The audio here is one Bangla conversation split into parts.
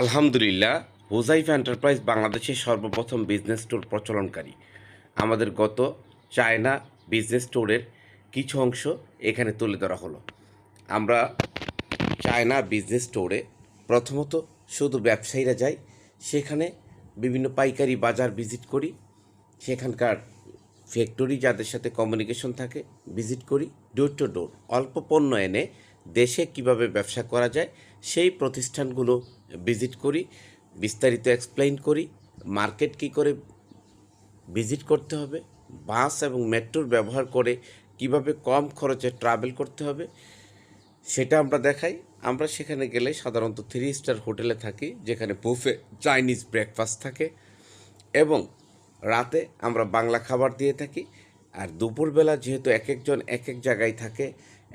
আলহামদুলিল্লাহ হুজাইফা এন্টারপ্রাইজ বাংলাদেশের সর্বপ্রথম বিজনেস স্টোর প্রচলনকারী। আমাদের গত চায়না বিজনেস স্টোরের কিছু অংশ এখানে তুলে ধরা হলো। আমরা চায়না বিজনেস স্টোরে প্রথমত শুধু ব্যবসায়ীরা যায় সেখানে বিভিন্ন পাইকারি বাজার ভিজিট করি, সেখানকার ফ্যাক্টরি যাদের সাথে কমিউনিকেশন থাকে, ভিজিট করি ডোর টু ডোর অল্প পণ্য এনে দেশে কীভাবে ব্যবসা করা যায়, সেই প্রতিষ্ঠানগুলো ভিজিট করি, বিস্তারিত এক্সপ্লেইন করি মার্কেট কী করে ভিজিট করতে হবে বাস এবং মেট্রোর ব্যবহার করে কীভাবে কম খরচে ট্রাভেল করতে হবে, সেটা আমরা দেখাই। আমরা সেখানে গেলে সাধারণত থ্রি স্টার হোটেলে থাকি, যেখানে বুফে চাইনিজ ব্রেকফাস্ট থাকে এবং রাতে আমরা বাংলা খাবার দিয়ে থাকি। আর দুপুরবেলা যেহেতু এক একজন এক এক জায়গায় থাকে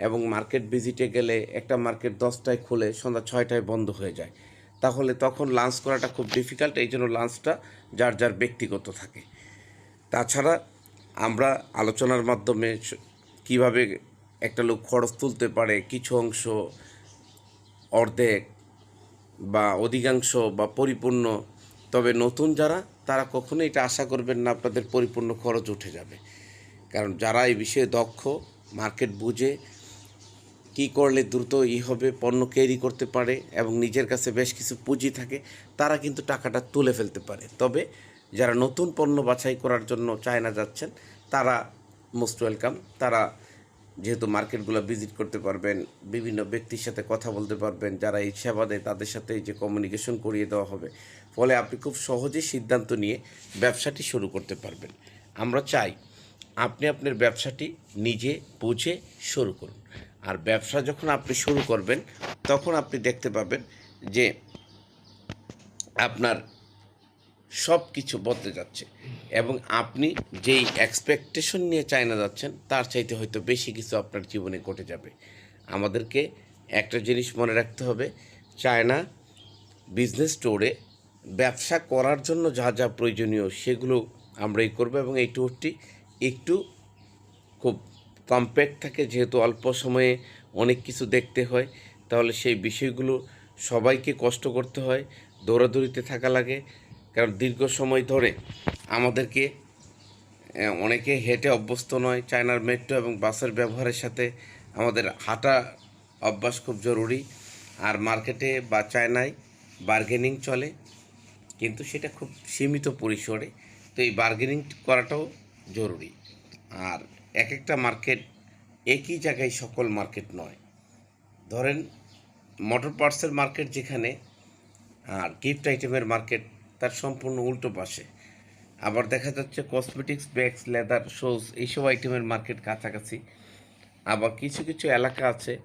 এবং মার্কেট ভিজিটে গেলে একটা মার্কেট দশটায় খুলে সন্ধ্যা ছয়টায় বন্ধ হয়ে যায়। তাহলে তখন লাঞ্চ করাটা খুব ডিফিকাল্ট এই জন্য লাঞ্চটা যার যার ব্যক্তিগত থাকে। তাছাড়া আমরা আলোচনার মাধ্যমে কীভাবে একটা লোক খরচ তুলতে পারে, কিছু অংশ, অর্ধেক বা অধিকাংশ বা পরিপূর্ণ, তবে নতুন যারা, তারা কখনোই এটা আশা করবেন না আপনাদের পরিপূর্ণ খরচ উঠে যাবে। কারণ যারা এই বিষয়ে দক্ষ মার্কেট বুঝে কী করলে দ্রুত ই হবে, পণ্য ক্যারি করতে পারে এবং নিজের কাছে বেশ কিছু পুঁজি থাকে, তারা কিন্তু টাকাটা তুলে ফেলতে পারে। তবে যারা নতুন পণ্য বাছাই করার জন্য চায়না যাচ্ছেন, তারা মোস্ট ওয়েলকাম। তারা যেহেতু মার্কেটগুলো ভিজিট করতে পারবেন, বিভিন্ন ব্যক্তির সাথে কথা বলতে পারবেন, যারা এই সেবা দেয়, তাদের সাথে যে কমিউনিকেশন করিয়ে দেওয়া হবে। ফলে আপনি খুব সহজেই সিদ্ধান্ত নিয়ে ব্যবসাটি শুরু করতে পারবেন। আমরা চাই আপনি আপনার ব্যবসাটি নিজে বুঝে শুরু করুন। আর ব্যবসা যখন আপনি শুরু করবেন, তখন আপনি দেখতে পাবেন যে আপনার সব কিছু বদলে যাচ্ছে এবং আপনি যেই এক্সপেকটেশন নিয়ে চায়না যাচ্ছেন, তার চাইতে হয়তো বেশি কিছু আপনার জীবনে ঘটে যাবে। আমাদেরকে একটা জিনিস মনে রাখতে হবে, চায়না বিজনেস স্টোরে ব্যবসা করার জন্য যা যা প্রয়োজনীয় সেগুলো আমরাই করব এবং এই ট্যুরটি একটু খুব কম্প্যাক্ট থাকে, যেহেতু অল্প সময়ে অনেক কিছু দেখতে হয়, তাহলে সেই বিষয়গুলো সবাইকে কষ্ট করতে হয়, দৌড়াদৌড়িতে থাকা লাগে। কারণ দীর্ঘ সময় ধরে আমাদেরকে অনেকে হেঁটে অভ্যস্ত নয়, চায়নার মেট্রো এবং বাসের ব্যবহারের সাথে আমাদের হাঁটা অভ্যাস খুব জরুরি। আর মার্কেটে বা চায়নায় বার্গেনিং চলে, কিন্তু সেটা খুব সীমিত পরিসরে, তো এই বার্গেনিং করাটাও জরুরি। আর এক একটা মার্কেট একই জায়গায় সকল মার্কেট নয়। ধরেন মোটর পার্টসের মার্কেট যেখানে, আর গিফট আইটেমের মার্কেট, তার সম্পূর্ণ উল্টো পাশে। আবার দেখা যাচ্ছে কসমেটিক্স ব্যাগস লেদার শোজ এইসব আইটেমের মার্কেট কাছাকাছি। আবার কিছু কিছু এলাকা আছে,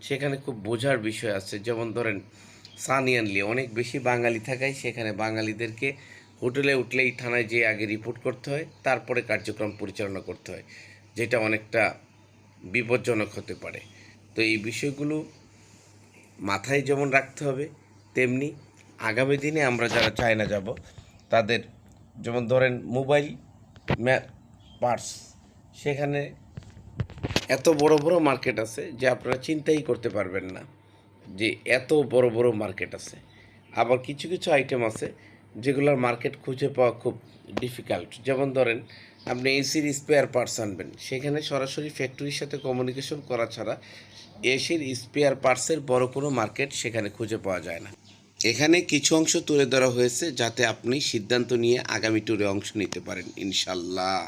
সেখানে খুব বোঝার বিষয় আছে। যেমন ধরেন সানিয়ানলি অনেক বেশি বাঙালি থাকায় সেখানে বাঙালিদেরকে হোটেলে উঠলেই থানায় যেয়ে আগে রিপোর্ট করতে হয়, তারপরে কার্যক্রম পরিচালনা করতে হয়। যেটা অনেকটা বিপজ্জনক হতে পারে। তো এই বিষয়গুলো মাথায় যেমন রাখতে হবে, তেমনি আগামী দিনে আমরা যারা চায়না যাব, তাদের যেমন ধরেন মোবাইল পার্স সেখানে এত বড় বড় মার্কেট আছে যে আপনারা চিন্তাই করতে পারবেন না যে এত বড় বড় মার্কেট আছে। আবার কিছু কিছু আইটেম আছে যেগুলোর মার্কেট খুঁজে পাওয়া খুব ডিফিকাল্ট যেমন ধরেন আপনি এসির স্পেয়ার পার্টস আনবেন। সেখানে সরাসরি ফ্যাক্টরির সাথে কমিউনিকেশন করা ছাড়া এসির স্পেয়ার পার্টসের বড় কোনো মার্কেট সেখানে খুঁজে পাওয়া যায় না। এখানে কিছু অংশ তুলে ধরা হয়েছে যাতে আপনি সিদ্ধান্ত নিয়ে আগামী ট্যুরে অংশ নিতে পারেন, ইনশাল্লাহ।